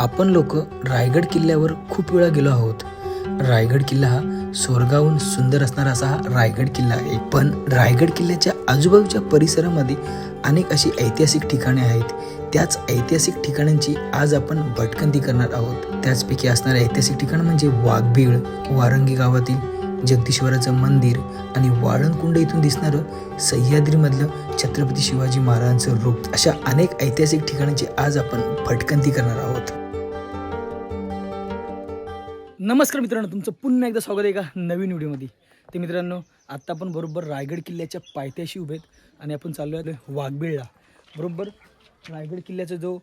आपण लोक रायगड किल्ल्यावर खूप वेळा गेलो आहोत. रायगड किल्ला हा स्वर्गाहून सुंदर असणारा असा हा रायगड किल्ला आहे. पण रायगड किल्ल्याच्या आजूबाजूच्या परिसरामध्ये अनेक अशी ऐतिहासिक ठिकाणे आहेत. त्याच ऐतिहासिक ठिकाणांची आज आपण भटकंती करणार आहोत. त्याचपैकी असणारे ऐतिहासिक ठिकाण म्हणजे वाघबीळ वारंगी गावातील जगदीश्वराचं मंदिर आणि वाळणकुंड इथून दिसणारं सह्याद्रीमधलं छत्रपती शिवाजी महाराजांचं रूप. अशा अनेक ऐतिहासिक ठिकाणांची आज आपण भटकंती करणार आहोत. नमस्कार मित्रांनो तुमचं पुन्हा एकदा स्वागत आहे एका नवीन व्हिडिओमध्ये. ते मित्रांनो आत्ता आपण बरोबर रायगड किल्ल्याच्या पायथ्याशी उभे आहेत आणि आपण चाललो आहे वाघबीळला. बरोबर रायगड किल्ल्याचा जो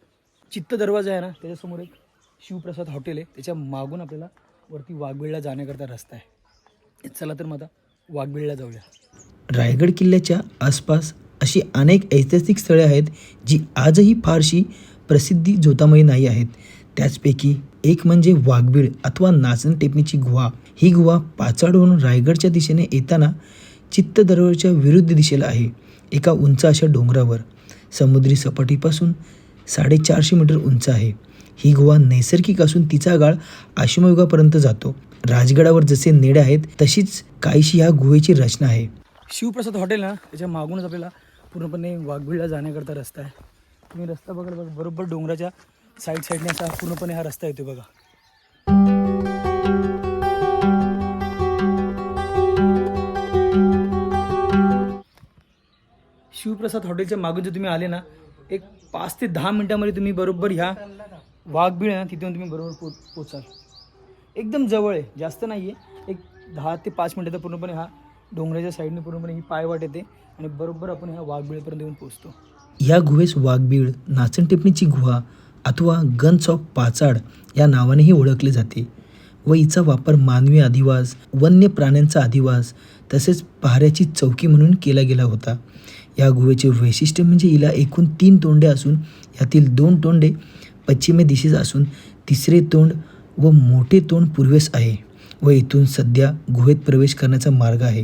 चित्त दरवाजा आहे ना त्याच्यासमोर एक शिवप्रसाद हॉटेल आहे. त्याच्या मागून आपल्याला वरती वाघबीळला जाण्याकरता रस्ता आहे. चला तर मग आता वाघबीळला जाऊया. रायगड किल्ल्याच्या आसपास अशी अनेक ऐतिहासिक स्थळे आहेत जी आजही फारशी प्रसिद्धी जोतामयी नाही आहेत. त्याचपैकी एक म्हणजे वाघबीळ अथवा नाचण टेपणीची गुहा. ही गुहा पाचाडहून रायगडच्या दिशेने येताना चित्त दरवाजाच्या विरुद्ध दिशेला आहे. एका उंच अशा डोंगरावर. समुद्री सपाटीपासून साडेचारशे मीटर उंच आहे. ही गुहा नैसर्गिक असून तिचा गाळ आश्मयुगापर्यंत जातो. राजगडावर जसे नेडे आहेत तशीच काहीशी ह्या गुहेची रचना आहे. शिवप्रसाद हॉटेल ना? त्याच्या मागूनच आपल्याला पूर्णपणे वाघबीळला जाण्याकरता रस्ता आहे. तुम्ही रस्ता बघा बघा बरोबर डोंगराच्या साईड साईडने असा पूर्णपणे हा रस्ता येतो बघा. शिवप्रसाद हॉटेलच्या मागून जर तुम्ही आले ना एक पाच ते दहा मिनटामध्ये तुम्ही बरोबर ह्या वाघबीळ आहे ना तिथून तुम्ही बरोबर पो पोचाल. एकदम जवळ आहे जास्त नाही आहे एक दहा ते पाच मिनटाचा पूर्णपणे हा डोंगराच्या साईडने पूर्णपणे ही पायवाट येते आणि बरोबर आपण ह्या वाघबीळपर्यंत येऊन पोचतो या गुहेस वाघबीळ नाचण टिपणीची गुहा अथवा गन्स ऑफ पाचाड या नावानेही ओळखले जाते. व हिचा वापर मानवी अधिवास वन्य प्राण्यांचा अधिवास तसेच पहाऱ्याची चौकी म्हणून केला गेला होता. या गुहेचे वैशिष्ट्य म्हणजे हिला एकूण तीन तोंडे असून यातील दोन तोंडे पश्चिमे दिशेस असून तिसरे तोंड व मोठे तोंड पूर्वेस आहे व इथून सध्या गुहेत प्रवेश करण्याचा मार्ग आहे.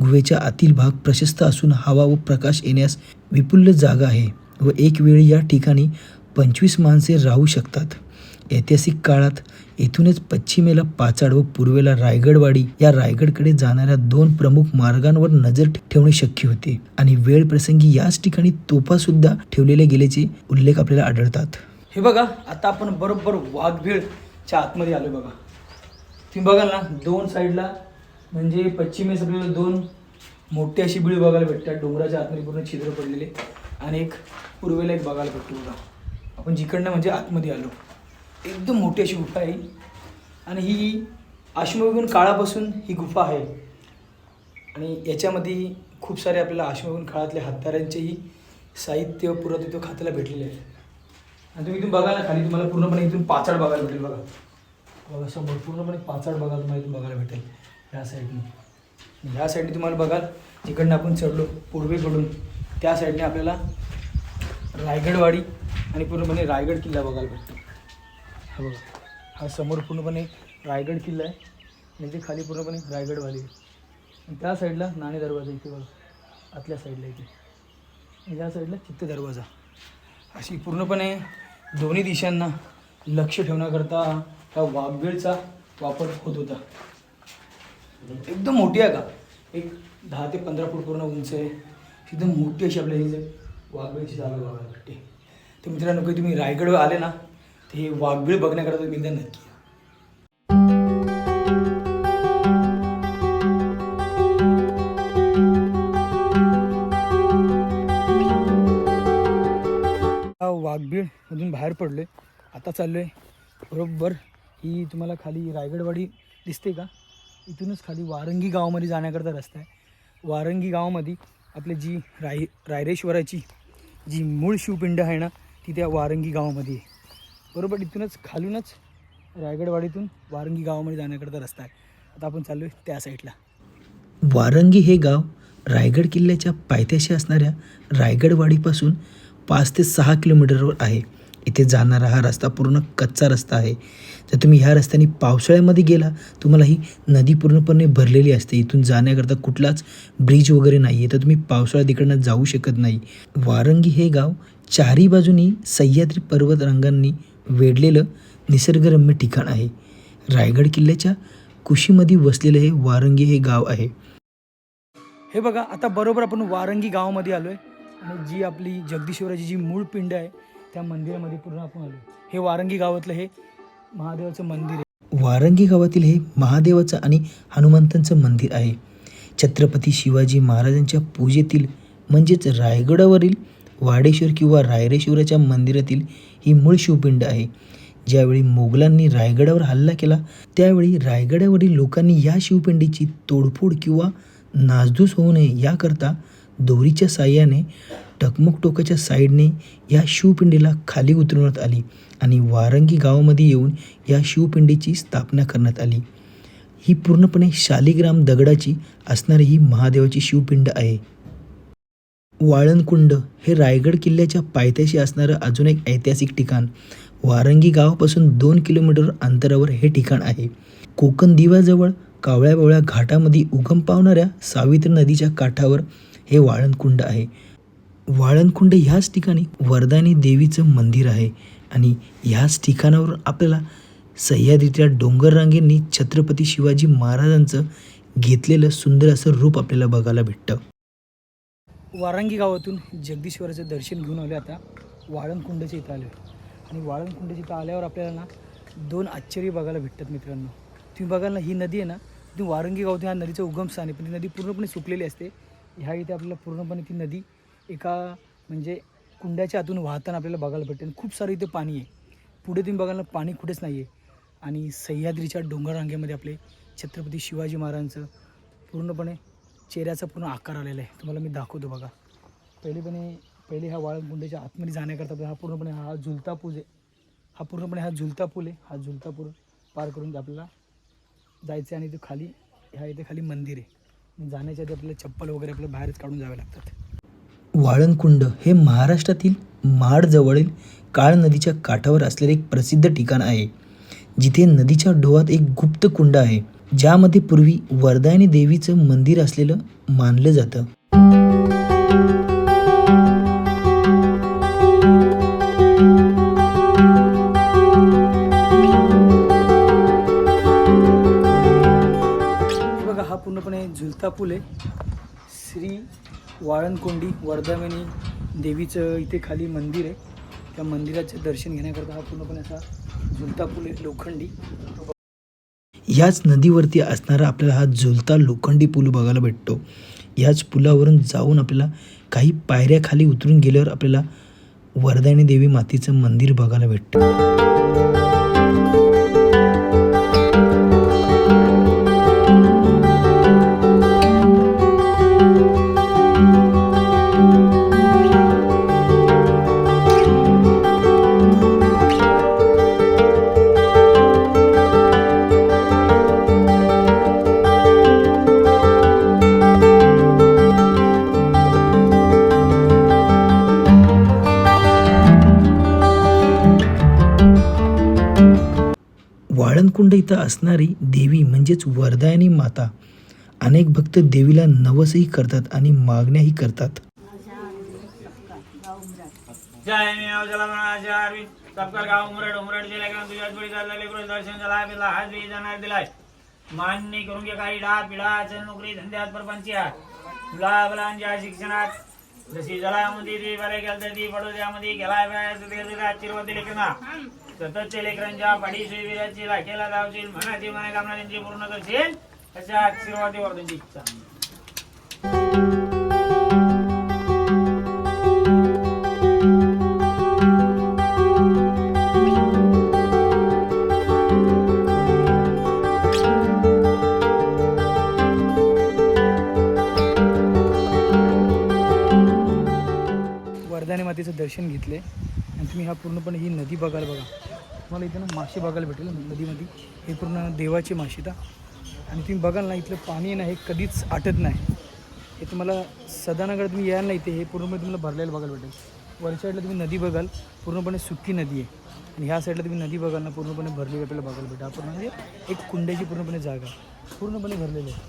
गुहेच्या आतील भाग प्रशस्त असून हवा व प्रकाश येण्यास विपुल जागा आहे व एक वेळी या ठिकाणी पंचवीस माणसे राहू शकतात. ऐतिहासिक काळात येथूनच पश्चिमेला पाचाड व पूर्वेला रायगडवाडी या रायगडकडे जाणाऱ्या दोन प्रमुख मार्गांवर नजर ठेवणे शक्य होते आणि वेळ प्रसंगी याच ठिकाणी तोफा सुद्धा ठेवलेल्या गेल्याचे उल्लेख आपल्याला आढळतात. हे बघा आता आपण बरोबर वाघबीळच्या आतमध्ये आलो बघा. तुम्ही बघाल ना दोन साईडला म्हणजे पश्चिमेस आपल्याला दोन मोठी अशी बीळ बघायला भेटतात. डोंगराच्या आतमध्ये पूर्ण छिद्र पडलेले. आणि एक पूर्वेला एक बघायला भेटतो बघा. आपण जिकडनं म्हणजे आतमध्ये आलो एकदम मोठी अशी गुफा आहे. आणि ही आश्मयुगीन काळापासून ही गुफा आहे. आणि याच्यामध्ये खूप सारे आपल्याला आश्मयुगीन काळातल्या हत्यारांचेही साहित्य पुरातत्व खात्याला भेटलेले आहे. आणि तुम्ही इथून बघा ना खाली तुम्हाला पूर्णपणे इथून पाचाड बघायला भेटेल बघा. बघा समोर पूर्णपणे पाचाड बघा तुम्हाला इथून बघायला भेटेल. ह्या साईडने ह्या साईडने तुम्हाला बघाल जिकडनं आपण चढलो पूर्वेकडून त्या साईडने आपल्याला रायगडवाडी आणि पूर्णपणे रायगड किल्ला बघायला भेटतो. हा बघा. हा समोर पूर्णपणे रायगड किल्ला आहे. म्हणजे खाली पूर्णपणे रायगड वाली आणि त्या साईडला नाणे दरवाजा इथे बघा. आतल्या साईडला इथे. आणि या साईडला चित्त दरवाजा. अशी पूर्णपणे दोन्ही दिशांना लक्ष ठेवण्याकरता त्या वाघबीळचा वापर होत होता. एकदम मोठी आहे का? एक दहा ते पंधरा फूट पूर्ण उंच आहे. एकदम मोठी अशी आपल्या वाघबीळची जागा बघायला भेटते. तर मित्रांनो काही तुम्ही रायगडवर आले ना ते हे वाघबीळ बघण्याकरता तुम्ही एकदा नक्की वाघबीळ मधून बाहेर पडलो आहे आता चाललो आहे बरोबर. ही तुम्हाला खाली रायगडवाडी दिसते का? इथूनच खाली वारंगी गावामध्ये जाण्याकरता रस्ता आहे. वारंगी गावामध्ये आपली जी राय रायरेश्वराची जी मूळ शिवपिंड आहे ना ती त्या वारंगी गावामध्ये आहे. बरोबर इथूनच खालूनच रायगडवाडीतून वारंगी गावामध्ये जाण्याकरता रस्ता आहे. आता आपण चाललो आहे त्या साईडला. वारंगी हे गाव रायगड किल्ल्याच्या पायथ्याशी असणाऱ्या रायगडवाडीपासून पाच ते सहा किलोमीटरवर आहे. इथे जाणारा हा रस्ता पूर्ण कच्चा रस्ता आहे. जर तुम्ही ह्या रस्त्याने पावसाळ्यामध्ये गेला तुम्हाला ही नदी पूर्णपणे भरलेली असते. इथून जाण्याकरता कुठलाच ब्रिज वगैरे नाही आहे तर तुम्ही पावसाळ्यात इकडनं जाऊ शकत नाही. वारंगी हे गाव चारी बाजूनी सह्याद्री पर्वत रांगांनी वेढलेलं निसर्गरम्य ठिकाण आहे. रायगड किल्ल्याच्या कुशीमध्ये वसलेलं हे वारंगी हे गाव आहे. हे बघा आता बरोबर आपण वारंगी गावामध्ये आलो आहे आणि जी आपली जगदीश्वराची जी मूळ पिंड आहे त्या मंदिरामध्ये पूर्ण आपण आलो हे वारंगी गावातलं हे महादेवाचं मंदिर आहे. वारंगी गावातील हे महादेवाचं आणि हनुमंतांचं मंदिर आहे. छत्रपती शिवाजी महाराजांच्या पूजेतील म्हणजेच रायगडावरील वाडेश्वर किंवा रायरेश्वराच्या मंदिरातील ही मूळ शिवपिंड आहे. ज्यावेळी मोगलांनी रायगडावर हल्ला केला त्यावेळी रायगडावरील लोकांनी या शिवपिंडीची तोडफोड किंवा नासधूस होऊ नये याकरता दोरीच्या साह्याने टकमक टोकाच्या साईडने या शिवपिंडीला खाली उतरवण्यात आली आणि वारंगी गावामध्ये येऊन या शिवपिंडीची स्थापना करण्यात आली. ही पूर्णपणे शालिग्राम दगडाची असणारी ही महादेवाची शिवपिंड आहे. वाळणकुंड हे रायगड किल्ल्याच्या पायथ्याशी असणारं अजून एक ऐतिहासिक ठिकाण. वारंगी गावापासून दोन किलोमीटर अंतरावर हे ठिकाण आहे. कोकण दिव्याजवळ कावळ्या बावळ्या घाटामध्ये उगम पावणाऱ्या सावित्री नदीच्या काठावर हे वाळणकुंड आहे. वाळणकुंड ह्याच ठिकाणी वरदानी देवीचं मंदिर आहे आणि ह्याच ठिकाणावर आपल्याला सह्याद्रीच्या डोंगर रांगेंनी छत्रपती शिवाजी महाराजांचं घेतलेलं सुंदर असं रूप आपल्याला बघायला भेटतं. वारंगी गावातून जगदीश्वराचं दर्शन घेऊन आलो आता. वाळणकुंडच्या इथं आलो आणि वाळणकुंडच्या इथं आल्यावर आपल्याला ना दोन आश्चर्य बघायला भेटतात मित्रांनो. तुम्ही बघाल ना ही नदी आहे ना ती वारंगी गावातून ह्या नदीचं उगमस्थान आहे. पण ती नदी पूर्णपणे सुकलेली असते. ह्या इथे आपल्याला पूर्णपणे ती नदी एका म्हणजे कुंड्याच्या आतून वाहताना आपल्याला बघायला भेटते. आणि खूप सारं इथे पाणी आहे. पुढे तुम्ही बघाल ना पाणी कुठेच नाही आहे. आणि सह्याद्रीच्या डोंगर रांगेमध्ये आपले छत्रपती शिवाजी महाराजांचं पूर्णपणे चेहऱ्याचा पूर्ण आकार आलेला आहे. तुम्हाला मी दाखवतो बघा. पहिलेपणे पहिले ह्या वाळगुंड्याच्या आतमध्ये जाण्याकरता हा पूर्णपणे हा झुलता पूल आहे. हा पूर्णपणे हा झुलता पूल आहे. हा झुलता पूल पार करून आपल्याला जायचं आहे आणि ते खाली ह्या इथे खाली मंदिर आहे. जाण्याच्या आधी आपल्याला चप्पल वगैरे आपल्याला बाहेरच काढून जावे लागतात. वाळणकुंड हे महाराष्ट्रातील महाडजवळील काळ नदीच्या काठावर असलेले एक प्रसिद्ध ठिकाण आहे. जिथे नदीच्या डोहात एक गुप्त कुंड आहे. ज्यामध्ये पूर्वी वरदायनी देवीचं मंदिर असलेलं मानलं जातं. बघा हा पूर्णपणे झुलता पूल आहे. श्री वाळणकोंडी वर्धामिनी देवीचं इथे खाली मंदिर आहे. त्या मंदिराचे दर्शन घेण्याकरता हा पूर्णपणे असा झुलता पूल आहे लोखंडी. याच नदीवरती असणारा आपल्याला हा झुलता लोखंडी पूल बघायला भेटतो. याच पुलावरून जाऊन आपल्याला काही पायऱ्या खाली उतरून गेल्यावर आपल्याला वरदायनी देवी मातेचं मंदिर बघायला भेटतं. वैकुंठ इथं असणारी देवी म्हणजेच वरदायनी माता. अनेक भक्त देवीला नवसही करतात आणि मागण्याही करतात. दर्शन झाला जाणार दिलाय. मान्य करून घे काही डा पिढा चल नोकरी धंद्यात परपंचिया. मुलाबलांच्या शिक्षणात. जशी जलामध्ये ती बरे गेलं ती पडोद्यामध्ये गेलाय वेळात लेखना सतत ते सततच्या लेकरांच्या पाडी सुविधाची लाखेला लावशील मनाची मनोकामना त्यांची पूर्ण करशील अशा आशीर्वादीवर त्यांची इच्छा वर्धानी मातेचं दर्शन घेतले आणि तुम्ही हा पूर्ण बघायला बघा. तुम्हाला इथं ना मासे बघायला भेटेल नदीमध्ये. हे पूर्ण देवाची मासे तर आणि तुम्ही बघाल ना इथलं पाणी आहे ना हे कधीच आटत नाही. हे तुम्हाला सदानगड तुम्ही यायला नाही इथे हे पूर्णपणे तुम्हाला भरलेलं बघायला भेटेल. वरच्या साईडला तुम्ही नदी बघाल पूर्णपणे सुकी नदी आहे. आणि ह्या साईडला तुम्ही नदी बघाल ना पूर्णपणे भरलेली आपल्याला बघायला भेटेल. आपण म्हणजे एक कुंड्याची पूर्णपणे जागा. पूर्णपणे भरलेली आहे.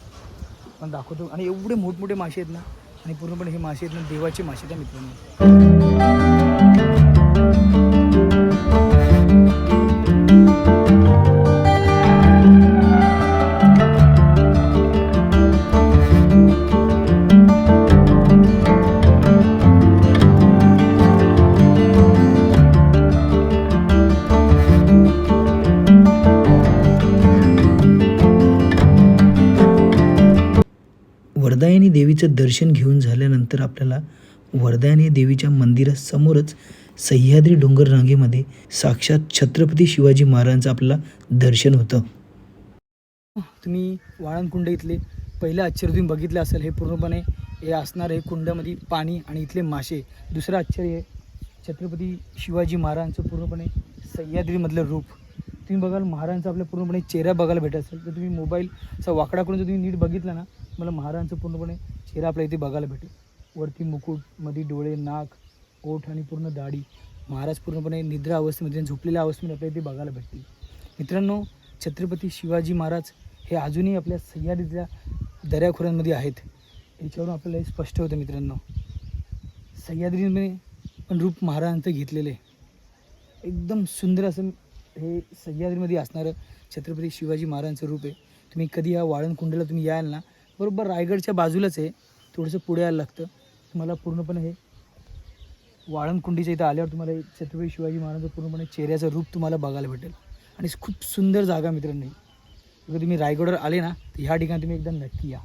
पण दाखवतो. आणि एवढे मोठमोठे मासे आहेत ना आणि पूर्णपणे हे मासे आहेत ना देवाचे मासे त्या मित्रांनो. देवीचं दर्शन घेऊन झाल्यानंतर आपल्याला वर्धायनी देवीच्या मंदिरासमोरच सह्याद्री डोंगर रांगेमध्ये साक्षात छत्रपती शिवाजी महाराजांचं आपल्याला दर्शन होतं. तुम्ही वाळणकुंड इथले पहिलं आश्चर्य तुम्ही बघितलं असेल. हे पूर्णपणे हे असणार हे कुंडामध्ये पाणी आणि इथले मासे. दुसरं आश्चर्य हे छत्रपती शिवाजी महाराजांचं पूर्णपणे सह्याद्रीमधलं रूप. तुम्ही बघाल महाराजांचा आपल्या पूर्णपणे चेहरा बघायला भेटत असेल. तर तुम्ही मोबाईलचा वाकडा करून जर तुम्ही नीट बघितला ना मला महाराजांचं पूर्णपणे चेहरा आपल्या इथे बघायला भेटेल वरती मुकुटमध्ये डोळे नाक ओठ आणि पूर्ण दाढी. महाराज पूर्णपणे निद्रा अवस्थेमध्ये झोपलेल्या अवस्थेमध्ये आपल्या इथे बघायला भेटतील. मित्रांनो छत्रपती शिवाजी महाराज हे अजूनही आपल्या सह्याद्रीतल्या दऱ्याखोऱ्यांमध्ये आहेत. याच्यावरून आपल्याला हे स्पष्ट होतं मित्रांनो. सह्याद्रीमध्ये पण रूप महाराजांचं घेतलेलं आहे. एकदम सुंदर असं हे सह्याद्रीमध्ये असणारं छत्रपती शिवाजी महाराजांचं रूप आहे. तुम्ही कधी या वाळणकुंडला तुम्ही याल ना बरोबर रायगडच्या बाजूलाच आहे. थोडंसं पुढे यायला लागतं. तुम्हाला पूर्णपणे हे वाळणकुंडीच्या इथं आल्यावर तुम्हाला हे छत्रपती शिवाजी महाराजांचं पूर्णपणे चेहऱ्याचं रूप तुम्हाला बघायला भेटेल. आणि खूप सुंदर जागा मित्रांनो जर तुम्ही रायगडवर आले ना तर ह्या ठिकाणी तुम्ही एकदा नक्की या.